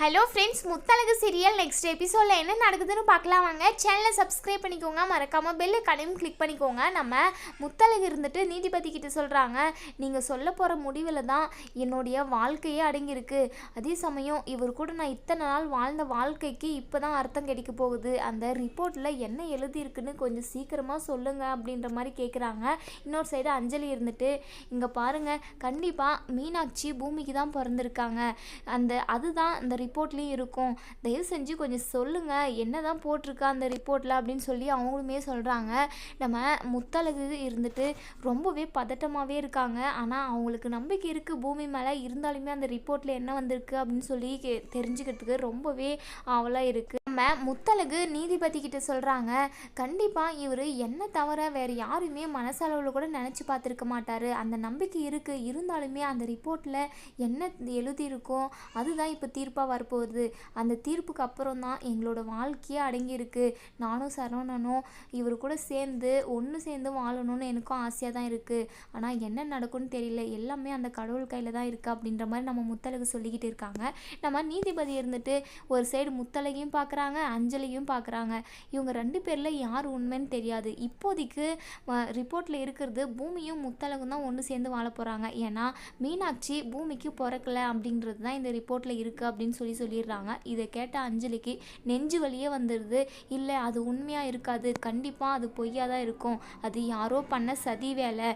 Hello friends Muthazhagu serial next எபிசோடில் என்ன நடக்குதுன்னு பார்க்கலாம் வாங்க. சேனலை சப்ஸ்கிரைப் பண்ணிக்கோங்க. மறக்காமல் பெல் கடையும் கிளிக் பண்ணிக்கோங்க. நம்ம முத்தழகு இருந்துட்டு நீதிபதி கிட்ட சொல்கிறாங்க நீங்கள் சொல்ல போகிற முடிவில் தான் என்னுடைய வாழ்க்கையே அடங்கியிருக்கு. அதே சமயம் இவர் கூட நான் இத்தனை நாள் வாழ்ந்த வாழ்க்கைக்கு இப்போ தான் அர்த்தம் கிடைக்க போகுது. அந்த ரிப்போர்ட்டில் என்ன எழுதியிருக்குன்னு கொஞ்சம் சீக்கிரமாக சொல்லுங்கள் அப்படின்ற மாதிரி கேட்குறாங்க இன்னொரு சைடு அஞ்சலி இருந்துட்டு இங்கே பாருங்கள் கண்டிப்பாக மீனாட்சி பூமிக்கு தான் பிறந்திருக்காங்க. அந்த அதுதான் அந்த ரிப்போர்ட்லேயும் இருக்கும். தயவு செஞ்சு கொஞ்சம் சொல்லுங்கள் என்ன தான் போட்டிருக்கா அந்த ரிப்போர்ட்டில் அப்படின்னு சொல்லி அவங்களுமே சொல்கிறாங்க நம்ம முத்தழகு இருந்துட்டு ரொம்பவே பதட்டமாகவே இருக்காங்க. ஆனால் அவங்களுக்கு நம்பிக்கை இருக்குது பூமி மேலே இருந்தாலுமே அந்த ரிப்போர்ட்டில் என்ன வந்திருக்கு அப்படின்னு சொல்லி கே- தெரிஞ்சுக்கிறதுக்கு ரொம்பவே ஆவலாக இருக்குது நம்ம முத்தழகு நீதிபதி கிட்ட சொல்கிறாங்க கண்டிப்பாக இவர் என்ன தவிர வேறு யாருமே மனசளவில் கூட நினச்சி பார்த்துருக்க மாட்டார். அந்த நம்பிக்கை இருக்குது இருந்தாலுமே அந்த ரிப்போர்ட்டில் என்ன எழுதியிருக்கோ அதுதான் இப்போ தீர்ப்பாக வரப்போகுது. அந்த தீர்ப்புக்கு அப்புறம் தான் எங்களோட வாழ்க்கையே அடங்கியிருக்கு. நானும் சரவணனும் இவர் கூட சேர்ந்து ஒன்று சேர்ந்து வாழணும்னு எனக்கும் ஆசையாக தான் இருக்குது ஆனால் என்ன நடக்கும்னு தெரியல. எல்லாமே அந்த கடவுள் கையில் தான் இருக்குது அப்படின்ற மாதிரி நம்ம முத்தழகு சொல்லிக்கிட்டு இருக்காங்க. நம்ம நீதிபதி இருந்துட்டு ஒரு சைடு முத்தழகையும் பார்க்குறாங்க அஞ்சலியும் பார்க்குறாங்க. இவங்க ரெண்டு பேரில் யார் உண்மைன்னு தெரியாது. இப்போதைக்கு ரிப்போர்ட்டில் இருக்கிறது பூமியும் முத்தழகும் தான் ஒன்று சேர்ந்து வாழ போகிறாங்க ஏன்னா மீனாட்சி பூமிக்கு பிறக்கல அப்படின்றது தான் இந்த ரிப்போர்ட்டில் இருக்குது அப்படின்னு சொல்லி சொல்லிடுறாங்க. இதை கேட்ட அஞ்சலிக்கு நெஞ்சு வலியே வந்துடுது இல்லை அது உண்மையாக இருக்காது. கண்டிப்பாக அது பொய்யாக தான் இருக்கும். அது யாரோ பண்ண சதி வேலை.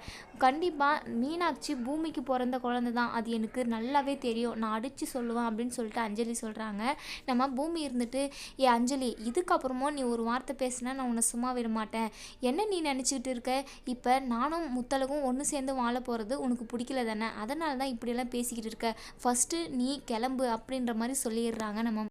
கண்டிப்பாக மீனாட்சி பூமிக்கு பிறந்த குழந்தை தான். அது எனக்கு நல்லாவே தெரியும். நான் அடித்து சொல்லுவேன் அப்படின்னு சொல்லிட்டு அஞ்சலி சொல்கிறாங்க நம்ம பூமி இருந்துட்டு ஏ அஞ்சலி இதுக்கப்புறமும் நீ ஒரு வார்த்தை பேசினா நான் உன்னை சும்மா விட மாட்டேன். என்ன நீ நினச்சிக்கிட்டு இருக்க? இப்போ நானும் முத்தலகும் ஒன்று சேர்ந்து வாழ போகிறது உனக்கு பிடிக்கல தானே? அதனால தான் இப்படியெல்லாம் பேசிக்கிட்டு இருக்க. ஃபஸ்ட்டு நீ கிளம்பு அப்படின்ற மாதிரி சொல்லிடுறாங்க நம்ம